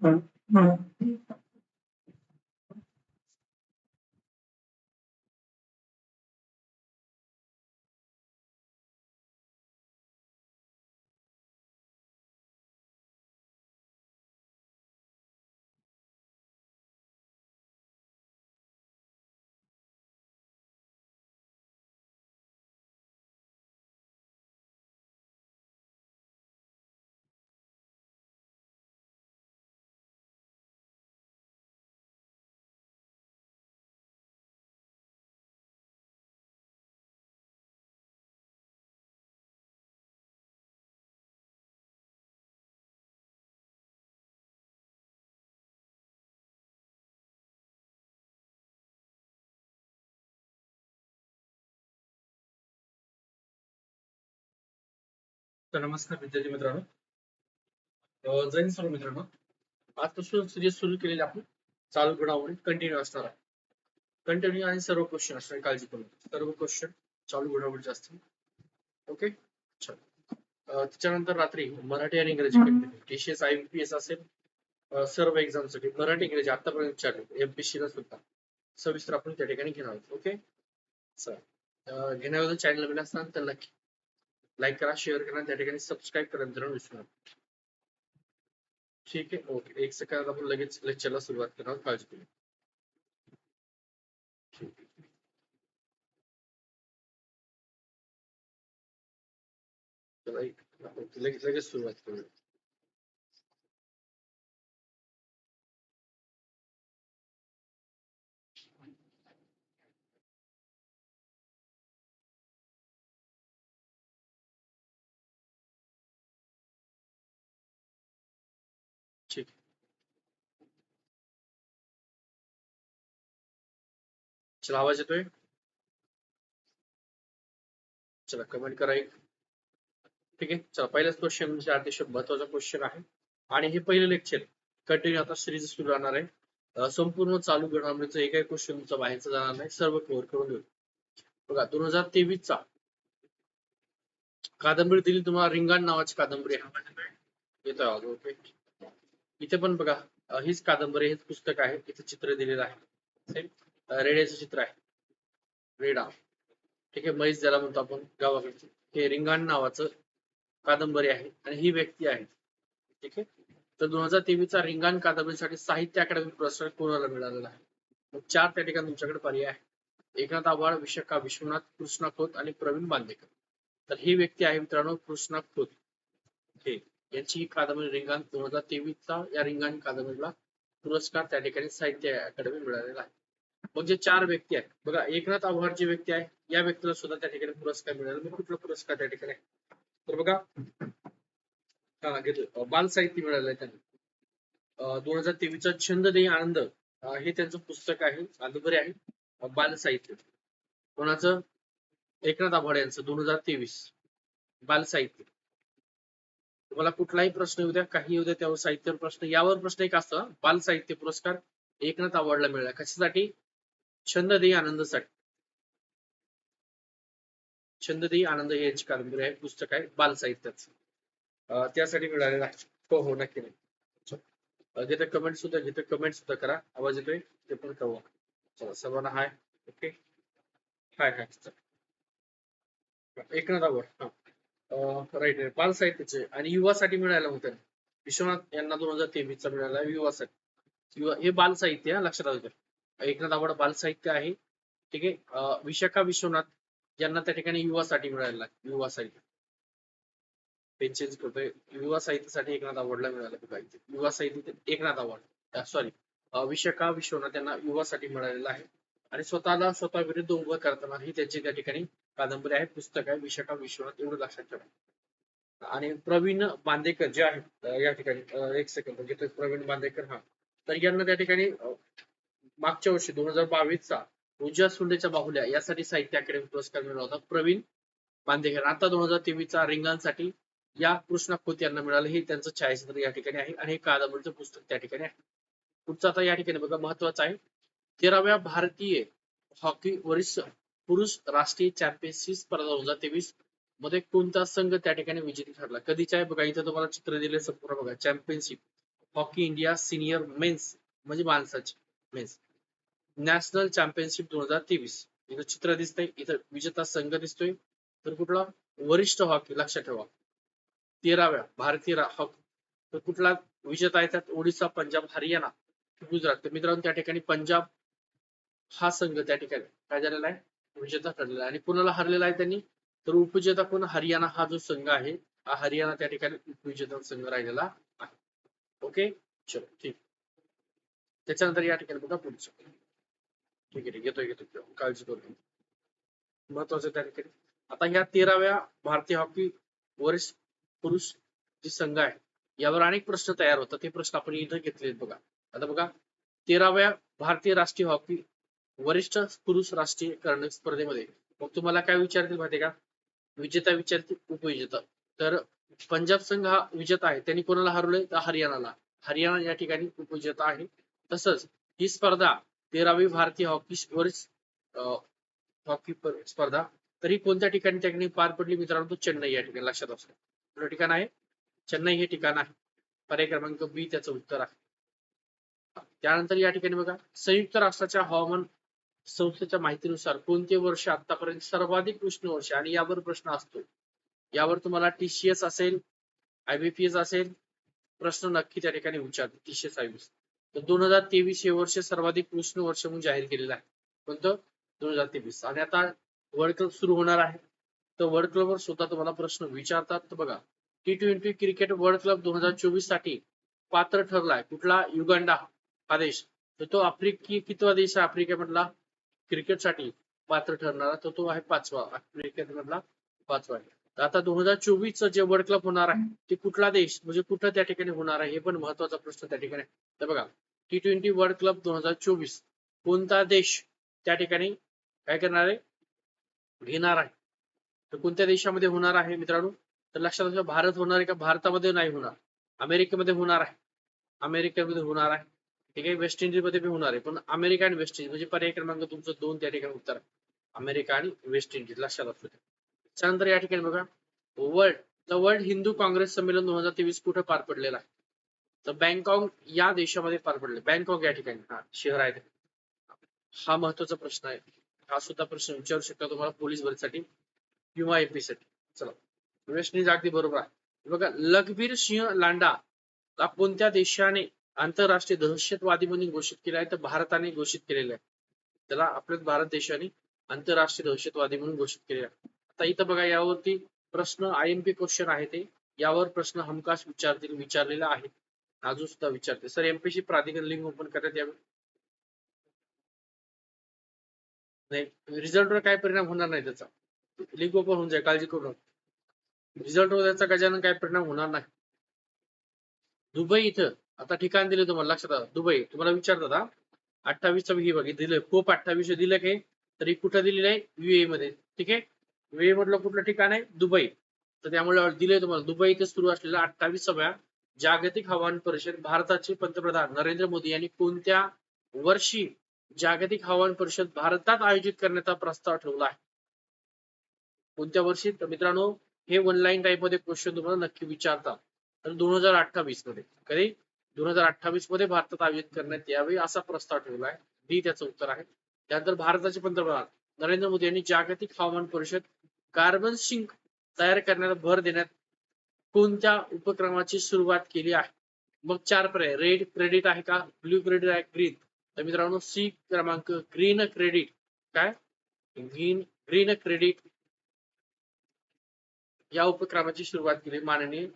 Bueno. तर नमस्कार विद्यार्थी मित्रांनो. हिंद सर्व मित्रांनो. आजपासून सिरीज सुरू केलेली आपण चालू घडामोडी कंटिन्यू असणार आहे. कंटिन्यू आणि सर्व क्वेश्चन असणार काळजी करून. सर्व क्वेश्चन चालू घडामोडी असतील. ओके चल. त्याच्यानंतर रात्री मराठी आणि इंग्रजी टीसीएस आय पी एस असेल सर्व एक्झामसाठी मराठी इंग्रजी आतापर्यंत चालू एमपीसी ला सुद्धा. सविस्तर आपण त्या ठिकाणी घेणार आहोत. ओके चल. घेण्याबद्दल चॅनल नवीन असताना तर नक्की लाईक करा शेअर करा त्या ठिकाणी सबस्क्राईब करा मित्रांनो विसरू नका ठीक आहे? ओके. एक सेकंद आपण लगेच लेक्चरला सुरुवात करणार. काळजी घेऊ लगेच लगेच सुरुवात करूया. चला आवाज येतोय? चला कमेंट करा एक. ठीक आहे चला पहिलाच क्वेश्चन म्हणजे अतिशय महत्त्वाचा क्वेश्चन आहे. आणि हे पहिलं लेक्चर कंटिन्यू आता सिरीज सुरू राहणार आहे. संपूर्ण चालू घडामोडीचं एकही क्वेश्चन तुमचा बाहेरचा जाणार नाही. सर्व कव्हर करून देऊ. बघा दोन हजार तेवीस चा कादंबरी दिली तुम्हाला रिंगाण नावाची कादंबरी आहे. येतोय ओके इथे पण बघा हीच कादंबरी हेच पुस्तक आहे. इथे चित्र दिलेलं आहे. रेड्याचं चित्र आहे. रेडा. ठीक आहे म्हैस ज्याला म्हणतो आपण गावाकडचे. हे रिंगाण नावाचं कादंबरी आहे आणि ही व्यक्ती आहे. ठीक आहे? तर दोन हजार तेवीसचा रिंगाण कादंबरीसाठी साहित्य अकादमी पुरस्कार कोणाला मिळालेला आहे? मग चार त्या ठिकाणी तुमच्याकडे पर्याय आहे. एकनाथ आव्हाड विशाखा विश्वनाथ कृष्णा खोत आणि प्रवीण बांदेकर. तर ही व्यक्ती आहे मित्रांनो कृष्णा खोत. हे यांची ही कादंबरी रिंगाण दोन हजार तेवीसचा या रिंगाण कादंबरीला पुरस्कार त्या ठिकाणी साहित्य अकादमी मिळालेला आहे. मग जे चार व्यक्ती आहेत. बघा एकनाथ आव्हाड जी व्यक्ती आहे या व्यक्तीला सुद्धा त्या ठिकाणी पुरस्कार मिळाला. मग कुठला पुरस्कार त्या ठिकाणी? तर बघा हा घेतलं. बाल साहित्य मिळालं आहे त्यांना. दोन हजार तेवीसचा छंददेही आनंद हे त्यांचं पुस्तक आहे कादंबरी आहे. बाल साहित्य. कोणाचं? एकनाथ आव्हाड यांचं दोन हजार तेवीस. बाल साहित्य. तुम्हाला कुठलाही प्रश्न येऊ द्या काही येऊ द्या त्यावर साहित्य प्रश्न यावर प्रश्न एक असतो बाल साहित्य पुरस्कार एकनाथ आव्हाडला मिळाला. कशासाठी? छंद छंददेही आनंदासाठी देई आनंद हे यांची कादंबरी आहे पुस्तक आहे बाल साहित्याचं. त्यासाठी मिळालेलं आहे. हो हो नक्की नाही जिथे कमेंट सुद्धा जिथे कमेंट सुद्धा करा. आवाज येतोय ते पण कळवा. चला सर्वांना hi okay hi hi Eknath Awhad. हा. राईट राईट बाल साहित्याचे. आणि युवासाठी मिळायला होतं. विश्वनाथ यांना दोन हजार तेवीस चा मिळाला युवासाठी. युवा हे बाल साहित्य लक्षात राहू द्या. एकनाथ आवड बाल साहित्य आहे. ठीक आहे? विशाखा विश्वनाथ यांना त्या ठिकाणी युवासाठी मिळालेला आहे युवा साहित्य. करतोय. युवा साहित्यासाठी एकनाथ आवडला मिळाला पाहिजे युवा साहित्य एकनाथ आवड सॉरी विशाखा विश्वनाथ यांना युवासाठी मिळालेला आहे. आणि स्वतःला स्वतः विरुद्ध उभं करताना ही त्यांची त्या ठिकाणी कादंबरी आहे पुस्तक आहे. विशाखा विश्वनाथ एवढं लक्षात ठेवा. आणि प्रवीण बांदेकर जे आहेत या ठिकाणी एक सेकंद म्हणजे घेतोय प्रवीण बांदेकर हा. तर यांना त्या ठिकाणी मागच्या वर्षी दोन हजार बावीसचा ऊर्जा सुंडेच्या बाहुल्या यासाठी साहित्य अकॅडमी पुरस्कार मिळाला होता. प्रवीण बांदेकर. आता दोन हजार तेवीसचा रिंगांसाठी या कृष्णा खोत यांना मिळालं. हे त्यांचं छायाचित्र या ठिकाणी आहे आणि हे कादंबरीचं पुस्तक त्या ठिकाणी आहे. पुढचं आता या ठिकाणी बघा महत्वाचं आहे. तेराव्या भारतीय हॉकी वरिष्ठ पुरुष राष्ट्रीय चॅम्पियनशिप स्पर्धा दोन हजार तेवीसमध्ये कोणता संघ त्या ठिकाणी विजेते ठरला? कधीच्या आहे? बघा इथं तुम्हाला चित्र दिले संपूर्ण बघा. Championship hockey India senior men's म्हणजे माणसाची मेन्स. नॅशनल चॅम्पियनशिप दोन हजार तेवीस. इथं चित्र दिसतंय इथं विजेता संघ दिसतोय. तर कुठला? वरिष्ठ हॉकी लक्षात ठेवा. तेराव्या भारतीय हॉकी. तर कुठला विजेता आहे त्यात? ओडिसा पंजाब हरियाणा गुजरात. तर मित्रांनो त्या ठिकाणी पंजाब हा संघ त्या ठिकाणी. काय झालेला आहे? विजेता ठरलेला आहे. आणि कुणाला हरलेला आहे त्यांनी? तर उपविजेता कोण? हरियाणा हा जो संघ आहे हा हरियाणा त्या ठिकाणी उपविजेता संघ राहिलेला आहे. ओके? चलो ठीक. त्याच्यानंतर या ठिकाणी बघा पुढचं. ठीक आहे ठीक आहे. घेतोय घेतोय काळजी करू महत्वाचं त्या ठिकाणी. आता ह्या तेराव्या भारतीय हॉकी वरिष्ठ पुरुष जे संघ आहे यावर अनेक प्रश्न तयार होतात. ते प्रश्न आपण इथं घेतले बघा. आता बघा तेराव्या भारतीय राष्ट्रीय हॉकी वरिष्ठ पुरुष राष्ट्रीय करंडक स्पर्धेमध्ये मग तुम्हाला काय विचारतील माहितीये का? विजेता विचारतील उपविजेता. तर पंजाब संघ हा विजेता आहे. त्यांनी कोणाला हरवलंय? तर हरियाणाला. हरियाणा या ठिकाणी उपविजेता आहे. तसंच ही स्पर्धा तेरावी भारतीय हॉकी वरिष्ठ हॉकी स्पर्धा. तरी कोणत्या ठिकाणी त्या पार पडली मित्रांनो? तो चेन्नई या ठिकाणी. लक्षात असतो कुठलं ठिकाण आहे? चेन्नई हे ठिकाण आहे. पर्याय क्रमांक बी त्याचं उत्तर आहे. त्यानंतर या ठिकाणी बघा. संयुक्त राष्ट्राच्या हवामान संस्थेच्या माहितीनुसार कोणते वर्ष आतापर्यंत सर्वाधिक उष्ण वर्ष आणि यावर प्रश्न असतो. यावर तुम्हाला टीसीएस असेल आयबीपीएस असेल प्रश्न नक्की त्या ठिकाणी विचारते टीसीएस आयबीएस तर दोन हजार तेवीस हे वर्ष सर्वाधिक उष्ण वर्ष म्हणून जाहीर केलेलं आहे. कोणतं? दोन हजार तेवीस. आणि आता वर्ल्ड कप सुरू होणार आहे. तर वर्ल्ड कप वर सुद्धा तुम्हाला प्रश्न विचारतात. तर बघा T twenty cricket world cup दोन हजार चोवीससाठी पात्र ठरलाय. कुठला? युगांडा हा देश. तर तो आफ्रिकी कितवा देश आहे आफ्रिकेमधला? क्रिकेटसाठी पात्र ठरणारा. तर तो आहे पाचवा. आफ्रिकेमधला पाचवा. आहे आता दोन हजार चोवीस जे वर्ल्ड कप होणार आहे ते कुठला देश म्हणजे कुठं त्या ठिकाणी होणार आहे हे पण महत्त्वाचा प्रश्न त्या ठिकाणी आहे. तर बघा टी ट्वेंटी वर्ल्ड कप दोन हजार चोवीस कोणता देश त्या ठिकाणी काय करणार आहे? घेणार आहे. तर कोणत्या देशामध्ये होणार आहे मित्रांनो? तर लक्षात ठेवा भारत होणार आहे का? भारतामध्ये नाही होणार. अमेरिकेमध्ये होणार आहे. अमेरिकेमध्ये होणार आहे. ठीक आहे वेस्ट इंडिजमध्ये बी होणार आहे. पण अमेरिका आणि वेस्ट इंडिज म्हणजे पर्याय क्रमांक तुमचं दोन त्या ठिकाणी उत्तर आहे. अमेरिका आणि वेस्ट इंडिज लक्षात असू द्या त्यानंतर या ठिकाणी बघा. World the world Hindu Congress संमेलन दोन हजार तेवीस कुठे पार पडलेलं आहे? तर बँकॉक या देशामध्ये पार पडले. बँकॉक या ठिकाणी. हा शहर आहे हा महत्त्वाचा प्रश्न आहे. हा सुद्धा प्रश्न विचारू शकता तुम्हाला पोलीस भरतीसाठी किंवा एपी साठी. चला. वेस्ट अगदी बरोबर आहे. बघा लखबीर सिंह लांडा कोणत्या देशाने आंतरराष्ट्रीय दहशतवादी म्हणून घोषित केला आहे? तर भारताने घोषित केलेलं आहे. त्याला आपल्या भारत देशाने आंतरराष्ट्रीय दहशतवादी म्हणून घोषित केलेला आहे. आता इथं बघा यावरती प्रश्न आय एम पी क्वेश्चन आहे ते. यावर प्रश्न हमखास विचारतील विचारलेला आहे. अजून सुद्धा विचारते. सर एमपीसी प्राधिकरण लिंक ओपन करण्यात यावे? नाही. रिझल्टवर काय परिणाम होणार नाही त्याचा? लिंक ओपन होऊन जाईल काळजी करू नका. रिझल्टवर त्याचा गजानन काय परिणाम होणार नाही. दुबई इथं. आता ठिकाण दिले तुम्हाला लक्षात आलं. दुबई. तुम्हाला विचारतात हा. अठ्ठावीस ही बघ दिलं. कोप अठ्ठावीस दिलं काय तरी कुठं दिलेलं आहे युए मध्ये. ठीक आहे? वे म्हटलं कुठलं ठिकाण आहे? दुबई. तर त्यामुळे दिलंय तुम्हाला दुबई इथे सुरू असलेल्या अठ्ठावीसाव्या जागतिक हवामान परिषद भारताचे पंतप्रधान नरेंद्र मोदी यांनी कोणत्या वर्षी जागतिक हवामान परिषद भारतात आयोजित करण्याचा प्रस्ताव ठेवला आहे? कोणत्या वर्षी? तर मित्रांनो हे ऑनलाईन टाईपमध्ये क्वेश्चन तुम्हाला नक्की विचारतात. तर दोन हजार अठ्ठावीसमध्ये कधी? दोन हजार अठ्ठावीसमध्ये भारतात आयोजित करण्यात यावे असा प्रस्ताव ठेवला आहे. डी त्याचं उत्तर आहे. त्यानंतर भारताचे पंतप्रधान नरेंद्र मोदी यांनी जागतिक हवामान परिषद कार्बन सिंक तयार करण्याला भर देण्यात कोणत्या उपक्रमाची सुरुवात केली आहे? मग चार पर्याय. रेड क्रेडिट आहे का? ब्ल्यू क्रेडिट आहे ग्रीन तर मित्रांनो सी क्रमांक ग्रीन क्रेडिट काय? ग्रीन ग्रीन क्रेडिट या उपक्रमाची सुरुवात केली. माननीय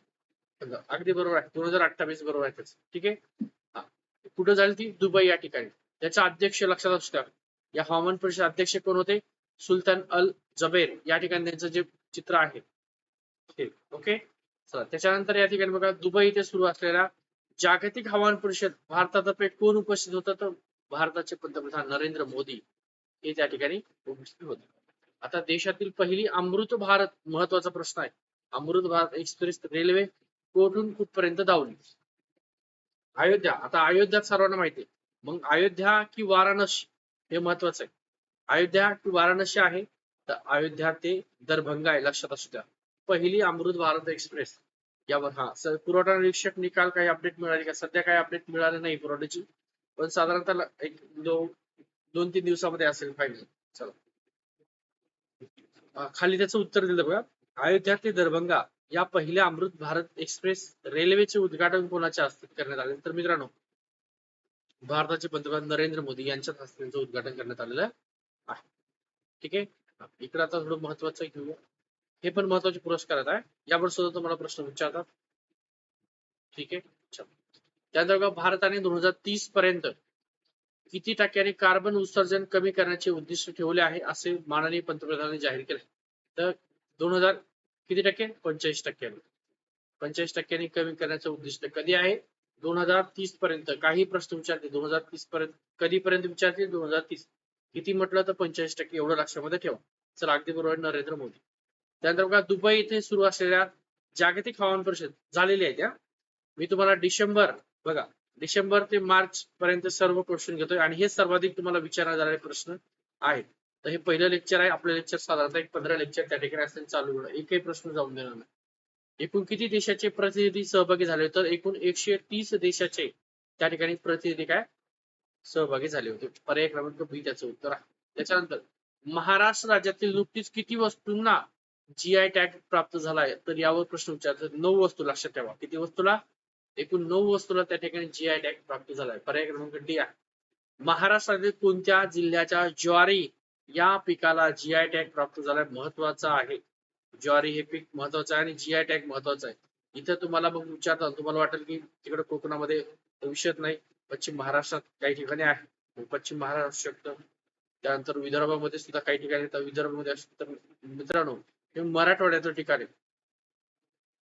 अगदी बरोबर आहे. दोन हजार अठ्ठावीस बरोबर आहे त्याच. ठीक आहे? कुठं झाली ती? दुबई या ठिकाणी. त्याचा अध्यक्ष लक्षात असू द्या. या हवामान परिषद अध्यक्ष कोण होते? सुलतान अल जबेर. या ठिकाणी त्यांचं जे चित्र आहे. ठीक ओके चला त्याच्यानंतर या ठिकाणी बघा दुबई इथे सुरू असलेल्या जागतिक हवामान परिषद. भारतातर्फे कोण उपस्थित होतं? तर भारताचे पंतप्रधान नरेंद्र मोदी. हे त्या ठिकाणी उपस्थित होते. आता देशातील पहिली अमृत भारत महत्त्वाचा प्रश्न आहे. अमृत भारत एक्सप्रेस रेल्वे कोठून कुठपर्यंत धावली? अयोध्या. आता अयोध्या सर्वांना माहिती आहे. मग अयोध्या की वाराणसी? हे महत्वाचं आहे. अयोध्या टू वाराणसी आहे तर अयोध्या ते दरभंगा आहे लक्षात असू द्या. पहिली अमृत भारत एक्सप्रेस यावर हा. पुरवठा निरीक्षक निकाल काही अपडेट मिळाली का? सध्या काही अपडेट मिळाले नाही पुरवठ्याची. पण साधारणतः एक दोन दोन तीन दिवसामध्ये असेल फायनल चला. खाली त्याचं उत्तर दिलं बघा. अयोध्या ते दरभंगा या पहिल्या अमृत भारत एक्सप्रेस रेल्वेचे उद्घाटन कोणाच्या हस्ते करण्यात आले? तर मित्रांनो भारताचे पंतप्रधान नरेंद्र मोदी यांच्या हस्ते त्यांचं उद्घाटन करण्यात आलेलं आहे. ठीक आहे? इकडे आता थोडं महत्वाचं घेऊया. हे पण महत्त्वाचे पुरस्कार आहे यावर सुद्धा तुम्हाला प्रश्न विचारतात. ठीक आहे? चला. त्यानंतर भारताने दोन हजार तीस पर्यंत किती टक्क्याने कार्बन उत्सर्जन कमी करण्याचे उद्दिष्ट ठेवले आहे असे माननीय पंतप्रधानांनी जाहीर केले. तर दोन हजार किती टक्के? पंचेचाळीस टक्क्यांनी. पंचेचाळीस टक्क्यांनी कमी करण्याचं उद्दिष्ट कधी आहे? दोन हजार तीस पर्यंत काही प्रश्न विचारते दोन हजार तीस पर्यंत कधीपर्यंत विचारते दोन हजार तीस. किती म्हटलं तर पंचेचाळीस टक्के एवढं लक्षामध्ये ठेवा. चला अगदी बरोबर नरेंद्र मोदी. त्यानंतर बघा दुबई इथे सुरू असलेल्या जागतिक हवामान परिषद झालेली आहे त्या. मी तुम्हाला डिसेंबर बघा डिसेंबर ते मार्च पर्यंत सर्व क्वेश्चन घेतोय आणि हे सर्वाधिक तुम्हाला विचारण्यात आलेले प्रश्न आहेत. तर हे पहिलं लेक्चर आहे आपलं लेक्चर साधारणतः एक पंधरा लेक्चर त्या ठिकाणी असतील चालू होणार. एकही प्रश्न जाऊन देणार नाही. एकूण किती देशाचे प्रतिनिधी सहभागी झाले तर एकूण एकशे तीस देशाचे त्या ठिकाणी प्रतिनिधी काय? सहभागी झाले होते. पर्याय क्रमांक बी त्याचं उत्तर आहे. त्याच्यानंतर महाराष्ट्र राज्यातील नुकतीच किती वस्तूंना जी आय टॅग प्राप्त झालाय तर यावर प्रश्न विचारतो नऊ वस्तू लक्षात ठेवा. किती वस्तूला? एकूण नऊ वस्तूला त्या ठिकाणी जी आय टॅग प्राप्त झाला आहे. पर्याय क्रमांक डी आहे. महाराष्ट्रातील कोणत्या जिल्ह्याच्या ज्वारी या पिकाला जी आय टॅग प्राप्त झालाय महत्त्वाचा आहे. ज्वारी हे पीक महत्वाचं आहे आणि जीआय टॅग महत्वाचं आहे. इथं तुम्हाला मग विचारतात तुम्हाला वाटेल की तिकडे कोकणामध्ये विषयच नाही पश्चिम महाराष्ट्रात काही ठिकाणी आहे. पश्चिम महाराष्ट्र शकतं त्यानंतर विदर्भामध्ये सुद्धा काही ठिकाणी येतात विदर्भामध्ये असतं तर मित्रांनो हे मराठवाड्याचं ठिकाण आहे.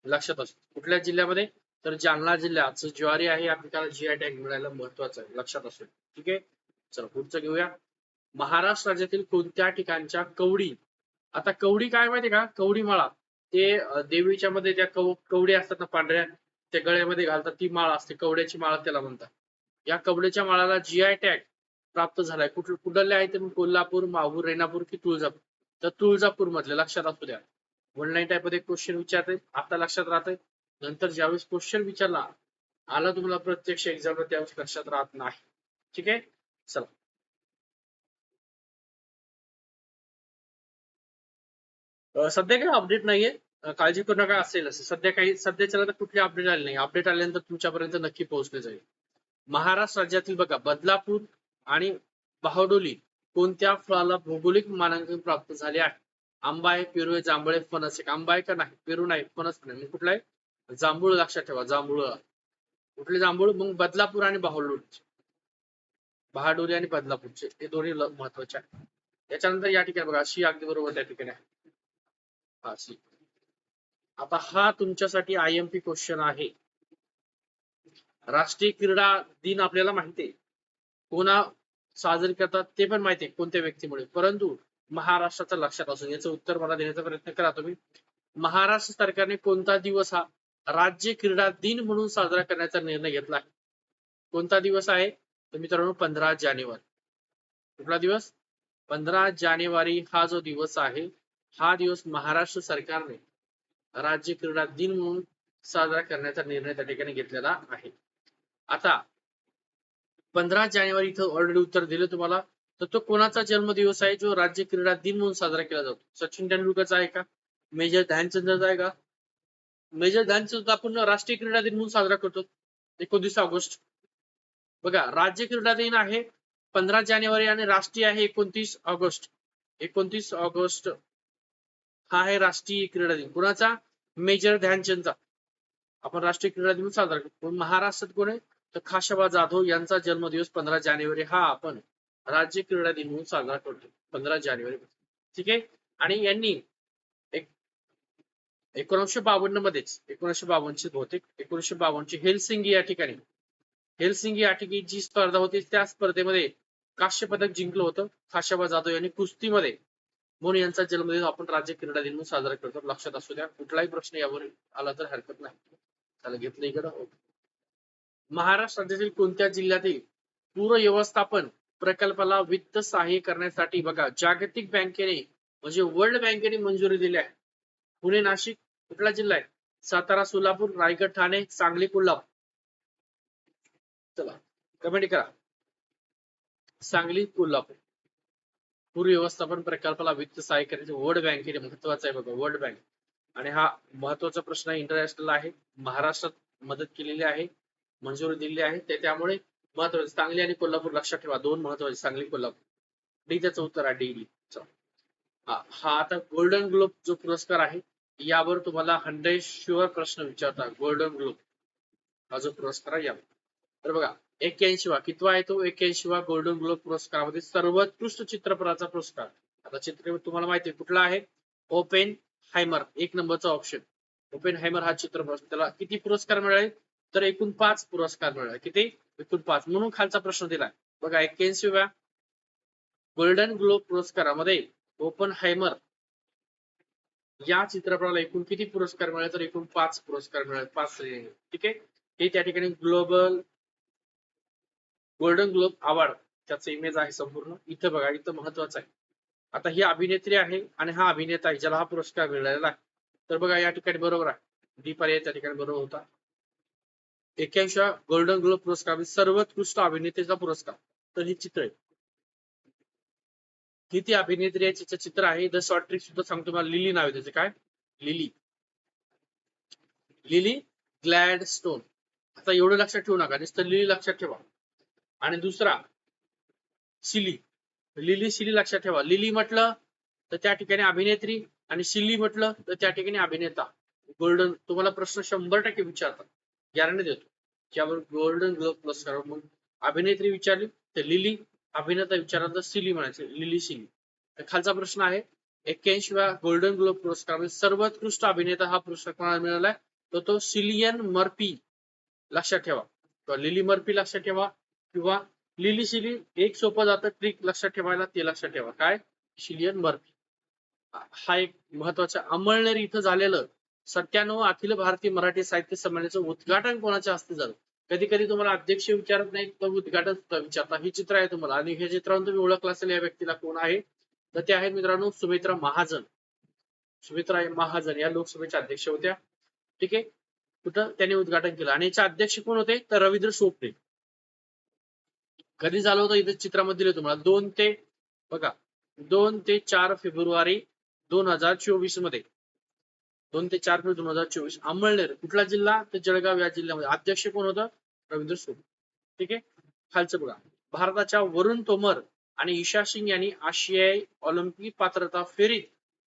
लक्षात असत कुठल्या जिल्ह्यामध्ये? तर जालना जिल्ह्याचं ज्वारी आहे या पिकाला जीआय टॅग मिळायला महत्वाचं आहे. लक्षात असेल. ठीक आहे? चला पुढचं घेऊया. महाराष्ट्र राज्यातील कोणत्या ठिकाणच्या कवडी आता कवडी काय माहितीये का? कवडी माळा. ते देवीच्या मध्ये त्या कवडी असतात ना पांढऱ्या त्या गळ्यामध्ये घालतात ती माळ असते. कवड्याची माळा त्याला म्हणतात. या कवड्याच्या माळाला जी आय टॅग प्राप्त झालाय. कुठं कुठले आहे ते मग कोल्हापूर माहूर रेणापूर की तुळजापूर? तर तुळजापूर मधले. लक्षात असू द्या. ऑनलाईन टाईपमध्ये क्वेश्चन विचारते आता लक्षात राहते नंतर ज्यावेळेस क्वेश्चन विचारला आला तुम्हाला प्रत्यक्ष एक्झामला त्यावेळेस लक्षात राहत नाही. ठीक आहे? चला. सध्या काही अपडेट नाहीये. काळजी करू नका असेल असं. सध्या काही सध्याच्या तर कुठली अपडेट आली नाही. अपडेट आल्यानंतर तुमच्यापर्यंत नक्की पोहोचले जाईल. महाराष्ट्र राज्यातील बघा बदलापूर आणि बहाडोली कोणत्या फळाला भौगोलिक मानांकन प्राप्त झाले आहे? आंबा आहे पेरू आहे जांभळे फणस एक. आंबा आहे का नाही? पेरू नाही फणस नाही. कुठला आहे? जांभूळ लक्षात ठेवा जांभूळ. कुठले जांभूळ? मग बदलापूर आणि बहाडोली बहाडोली आणि बदलापूरचे. हे दोन्ही महत्त्वाचे आहे. त्याच्यानंतर या ठिकाणी बघा शी अगदी बरोबर त्या ठिकाणी आहे. हा आता हा तुमच्यासाठी आय एम पी क्वेश्चन आहे. राष्ट्रीय क्रीडा दिन आपल्याला माहिती आहे. कोणा साजरे करतात ते पण माहिती आहे कोणत्या व्यक्तीमुळे. परंतु महाराष्ट्राचा लक्षात असून याचं उत्तर मला देण्याचा प्रयत्न करा तुम्ही. महाराष्ट्र सरकारने कोणता दिवस हा राज्य क्रीडा दिन म्हणून साजरा करण्याचा निर्णय घेतला? आहे कोणता दिवस आहे? तर मित्रांनो पंधरा जानेवारी. कुठला दिवस? पंधरा जानेवारी हा जो दिवस आहे हा दिवस महाराष्ट्र सरकारने राज्य क्रीडा दिन म्हणून साजरा करण्याचा निर्णय त्या ठिकाणी घेतलेला आहे. आता पंधरा जानेवारी इथं ऑलरेडी उत्तर दिलं तुम्हाला. तर तो कोणाचा जन्मदिवस आहे? जो राज्य क्रीडा दिन म्हणून साजरा केला जातो. सचिन तेंडुलकरचा आहे का? मेजर ध्यानचंद्रचा आहे का? मेजर ध्यानचंद आपण राष्ट्रीय क्रीडा दिन म्हणून साजरा करतो. एकोणतीस ऑगस्ट. बघा राज्य क्रीडा दिन आहे पंधरा जानेवारी आणि राष्ट्रीय आहे एकोणतीस ऑगस्ट. एकोणतीस ऑगस्ट हा आहे राष्ट्रीय क्रीडा दिन. कुणाचा? मेजर ध्यानचंदचा. आपण राष्ट्रीय क्रीडा दिन साजरा करतो. महाराष्ट्रात कोण आहे? तर खाशाबा जाधव यांचा जन्मदिवस पंधरा जानेवारी. हा आपण राज्य क्रीडा दिन म्हणून साजरा करतो. पंधरा जानेवारी. ठीक आहे? आणि यांनी एक एकोणीसशे बावन्न मध्येच एकोणीसशे बावन्नची बहुतेक एकोणीसशे बावन्नची हेलसिंगी या ठिकाणी. हेलसिंगी या ठिकाणी जी स्पर्धा होती त्या स्पर्धेमध्ये काश्य पदक जिंकलं होतं. खाशाबा जाधव यांनी कुस्तीमध्ये म्हणून यांचा जन्मदिन आपण राज्य क्रीडा दिन म्हणून साजरा करतो. लक्षात असू द्या कुठलाही प्रश्न यावर आला तर हरकत नाही. त्याला घेतलं इकडं. महाराष्ट्र राज्यातील कोणत्या जिल्ह्यातील पूर व्यवस्थापन प्रकल्पाला वित्त सहाय्य करण्यासाठी बघा जागतिक बँकेने म्हणजे वर्ल्ड बँकेने मंजुरी दिली आहे. पुणे नाशिक कुठला जिल्हा आहे? सातारा सोलापूर रायगड ठाणे सांगली कोल्हापूर. चला कमेंट करा. सांगली कोल्हापूर. पूर व्यवस्थापन प्रकल्पाला वित्त सहाय्य करायचे. वर्ल्ड बँकेने महत्त्वाचा आहे बघा वर्ल्ड बँक आणि हा महत्त्वाचा प्रश्न इंटरनॅशनल आहे. महाराष्ट्रात मदत केलेली आहे मंजुरी दिलेली आहे. ते त्यामुळे महत्त्वाचे. सांगली आणि कोल्हापूर लक्षात ठेवा. दोन महत्त्वाचे. सांगली कोल्हापूर. डी त्याचं उत्तर आहे डी हा हा आता गोल्डन ग्लोब जो पुरस्कार आहे यावर तुम्हाला हंड्रेड शुअर प्रश्न विचारता गोल्डन ग्लोब हा जो पुरस्कार आहे यावर. तर बघा एक्क्याऐंशीवा कितवा आहे तो? एक्क्याऐंशीवा गोल्डन ग्लोब पुरस्कारामध्ये सर्वोत्कृष्ट चित्रपटाचा पुरस्कार. आता चित्रपट तुम्हाला माहिती कुठला आहे? ओपेन हायमर एक नंबरचा ऑप्शन ओपेन हायमर हा चित्रपट त्याला किती पुरस्कार मिळाले? तर एकूण पाच पुरस्कार मिळाले. किती? एकूण पाच. म्हणून खालचा प्रश्न दिला बघा एक्क्याऐंशीव्या गोल्डन ग्लोब पुरस्कारामध्ये ओपन हायमर या चित्रपटाला एकूण किती पुरस्कार मिळाले? तर एकूण पाच पुरस्कार मिळाले. पाच ठीक आहे? हे त्या ठिकाणी ग्लोबल गोल्डन ग्लोब अवॉर्ड त्याचं इमेज आहे संपूर्ण. इथं बघा इथं महत्वाचं आहे. आता ही अभिनेत्री आहे आणि हा अभिनेता आहे ज्याला हा पुरस्कार मिळालेला आहे. तर बघा या ठिकाणी बरोबर आहे. डी पर्याय त्या ठिकाणी बरोबर होता. एक्क्याऐंशी गोल्डन ग्लोब पुरस्कार म्हणजे सर्वोत्कृष्ट अभिनेत्रीचा पुरस्कार. तर ही चित्र आहे. ही ती अभिनेत्री आहे तिचं चित्र आहे. द शॉर्ट ट्रिक सुद्धा सांगतो तुम्हाला. लिली नाव आहे त्याचे. काय? लिली. लिली ग्लॅड स्टोन आता एवढं लक्षात ठेवू नका. नुसतं लिली लक्षात ठेवा. आणि दुसरा सिली. लिली सिली लक्षात ठेवा. लिली म्हटलं तर त्या ठिकाणी अभिनेत्री आणि सिली म्हटलं तर त्या ठिकाणी अभिनेता. गोल्डन तुम्हाला प्रश्न शंभर टक्के विचारतात. गॅरंटी देतो. ज्यावर गोल्डन ग्लोब पुरस्कार मग अभिनेत्री विचारली तर लिली अभिनेता विचारला तर सिली म्हणायचे. Lily silly. तर खालचा प्रश्न आहे एक्क्याऐंशीव्या गोल्डन ग्लोब पुरस्कार सर्वोत्कृष्ट अभिनेता हा पुरस्कार कोणाला मिळालाय? तर तो सिलियन मर्फी लक्षात ठेवा. किंवा लिली मर्फी लक्षात ठेवा. किंवा लिली शिली एक सोपं जातं ट्रिक लक्षात ठेवायला ते लक्षात ठेवा. काय? शिलियन भरती हा एक महत्त्वाचा. अंमळनेर इथं झालेलं सत्त्याण्णव अखिल भारतीय मराठी साहित्य संमेलनाचं उद्घाटन कोणाच्या हस्ते झालं? कधी कधी तुम्हाला अध्यक्ष विचारत नाही तर उद्घाटन विचारता. हे चित्र आहे तुम्हाला. आणि हे चित्रावरून तुम्ही ओळखलं असेल या व्यक्तीला कोण आहे? तर ते आहेत मित्रांनो सुमित्रा महाजन. सुमित्रा महाजन या लोकसभेच्या अध्यक्ष होत्या. ठीक आहे? कुठं? त्यांनी उद्घाटन केलं. आणि याचे अध्यक्ष कोण होते? तर रवींद्र सोपटे. कधी झालं होतं? इथे चित्रामध्ये दिले तुम्हाला. दोन ते बघा दोन ते चार फेब्रुवारी दोन हजार चोवीसमध्ये. दोन ते चार फेब्रुवारी दोन हजार चोवीस. अंमळनेर कुठला जिल्हा? तर जळगाव या जिल्ह्यामध्ये. अध्यक्ष कोण होतं? रवींद्र सोपटे ठीक आहे? खालचं बघा. भारताच्या वरुण तोमर आणि ईशा सिंग यांनी आशियाई ऑलिम्पिक पात्रता फेरीत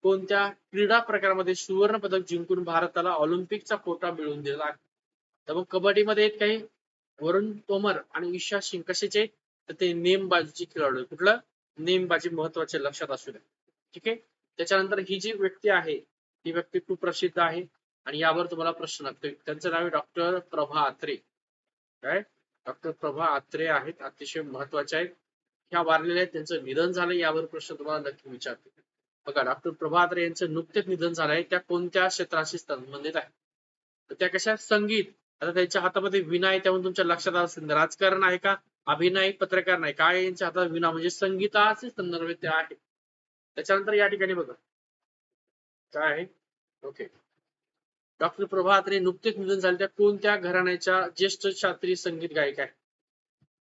कोणत्या क्रीडा प्रकारामध्ये सुवर्ण पदक जिंकून भारताला ऑलिम्पिकचा कोटा मिळवून दिला? आहे तर मग कबड्डीमध्ये आहेत काही वरुण तोमर आणि ईशा सिंग कशाचे? तर ते नेमबाजीचे खेळाडू कुठलं? नेमबाजी महत्त्वाचे लक्षात असू द्या. ठीक आहे? त्याच्यानंतर ही जी व्यक्ती आहे ती व्यक्ती खूप प्रसिद्ध आहे आणि यावर तुम्हाला प्रश्न त्यांचं नाव आहे डॉक्टर प्रभा आत्रे. काय डॉक्टर प्रभा आत्रे आहेत अतिशय महत्त्वाचे आहेत. ह्या वारलेल्या आहेत त्यांचं निधन झालं यावर प्रश्न तुम्हाला नक्की विचारते. बघा डॉक्टर प्रभा आत्रे यांचं नुकतेच निधन झालं आहे. त्या कोणत्या क्षेत्राशी संबंधित आहे? तर त्या कशा? संगीत. आता त्यांच्या हातामध्ये विना आहे त्यामुळे तुमच्या लक्षात आलं असेल राजकारण आहे का? अभिनय पत्रकार नाही. काय यांच्या हातात विना म्हणजे संगीताचे संदर्भ ते आहे. त्याच्यानंतर या ठिकाणी बघा. काय आहे? ओके. डॉक्टर प्रभातने नुकतेच निधन झाले. त्या कोणत्या घराण्याच्या ज्येष्ठ शास्त्रीय संगीत गायक आहे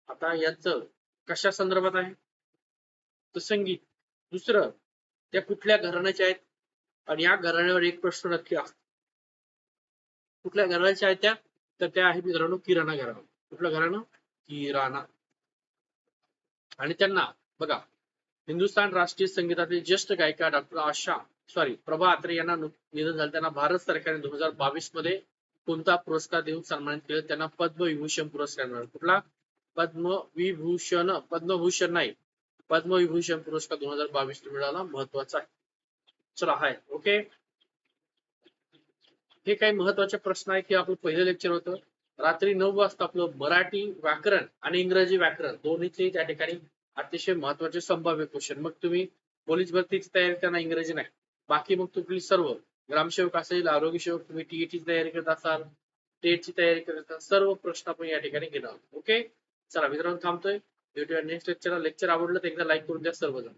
आता यांचं कशा संदर्भात आहे? तर संगीत. दुसरं त्या कुठल्या घराण्याच्या आहेत? आणि या घराण्यावर एक प्रश्न नक्की असतो. कुठल्या घराण्याच्या आहेत त्या? तर त्या आहे मित्रांनो किराणा घराणं. कुठलं घराणं? किराणा. आणि त्यांना बघा हिंदुस्थान राष्ट्रीय संगीतातील ज्येष्ठ गायिका डॉक्टर आशा सॉरी प्रभा आत्रे यांना निधन झालं. त्यांना भारत सरकारने दोन हजार बावीसमध्ये कोणता पुरस्कार देऊन सन्मानित केलं? त्यांना पद्मविभूषण पुरस्कार मिळाला. कुठला? पद्मविभूषण पद्मभूषण नाही. पद्मविभूषण पुरस्कार दोन हजार बावीस मिळाला. महत्त्वाचा आहे. चला हाय. ओके हे काही महत्त्वाचे प्रश्न आहे की आपलं पहिलं लेक्चर होतं. रात्री नऊ वाजता आपलं मराठी व्याकरण आणि इंग्रजी व्याकरण दोन्हीचे त्या ठिकाणी अतिशय महत्त्वाचे संभाव्य क्वेश्चन मग तुम्ही पोलीस भरतीची तयारी त्यांना इंग्रजी नाही. बाकी मग तुम्ही सर्व ग्रामसेवक असेल आरोग्य सेवक तुम्ही टीईची तयारी करत असाल टेटची तयारी करत असाल सर्व प्रश्न आपण या ठिकाणी घेणार ओके चला मित्रांनो थांबतोय. भेटूया नेक्स्ट लेक्चर लेक्चर आवडलं तर एकदा लाईक करून द्या सर्वजण.